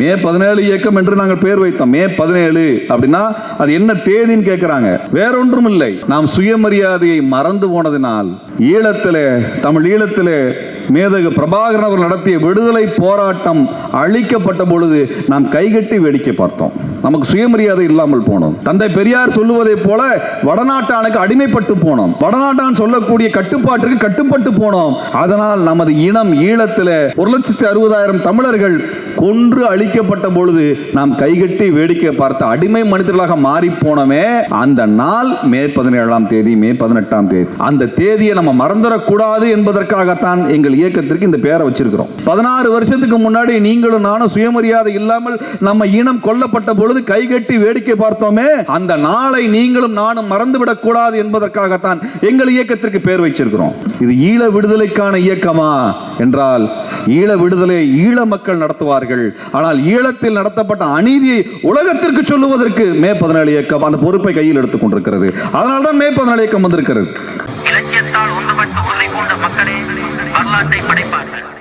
மே பதினேழு இயக்கம் என்று நாங்கள் பேர் வைத்தோம். மே பதினேழு அப்படின்னா அது என்ன தேதின்னு கேட்கிறாங்க வேறொன்றும் இல்லை நாம் சுயமரியாதையை மறந்து போனதினால் ஈழத்திலே தமிழ் ஈழத்திலே மேதகு பிரபாகரன் அவர் நடத்திய விடுதலை போராட்டம் அழிக்கப்பட்ட பொழுது நாம் கைகட்டி வேடிக்கை பார்த்தோம். நமக்கு சுயமரியாதை இல்லாமல் போனோம். தந்தை பெரியார் சொல்லுவதைப் போல வடநாட்டானுக்கு அடிமைப்பட்டு போனோம். வடநாட்டான் சொல்லக்கூடிய கட்டுப்பாட்டிற்கு கட்டுப்பட்டு போனோம். அதனால் நமது இனம் ஈழத்தில் ஒரு லட்சத்தி அறுபதாயிரம் தமிழர்கள் கொன்று அழிக்கப்பட்ட பொழுது நாம் கைகட்டி வேடிக்கை பார்த்த அடிமை மனிதர்களாக மாறி போனோமே அந்த நாள் மே பதினேழாம் தேதி மே பதினெட்டாம் தேதி. அந்த தேதியை நம்ம மறந்துடக்கூடாது என்பதற்காகத்தான் எங்கள் இயக்கத்திற்கு இந்த பேரை வச்சிருக்கிறோம். பதினாறு வருஷத்துக்கு முன்னாடி நீங்களும் நானும் சுயமரியாதை இல்லாமல் நம்ம இனம் கொல்லப்பட்ட பொழுது கைகட்டி வேடிக்கை பார்த்தோமே அந்த நாளை நீங்களும் நானும் மறந்துவிடக் கூடாது என்பதற்காகத்தான் எங்கள் இயக்கத்திற்கு பேர் வச்சிருக்கிறோம். இது ஈழ விடுதலைக்கான இயக்கமா? என்றால் ஈழ விடுதலை ஈழ மக்கள் நடத்துவார்கள். ஆனால் ஈழத்தில் நடத்தப்பட்ட அநீதியை உலகத்திற்கு சொல்லுவதற்கு மே பதினேழு இயக்கம் அந்த பொறுப்பை கையில் எடுத்துக் கொண்டிருக்கிறது. அதனால்தான் மே பதினேழு இயக்கம் வந்திருக்கிறது. இலக்கியத்தால் ஒன்றுபட்டு உன்னை கொண்ட மக்களே வரலாற்றை படைப்பார்கள்.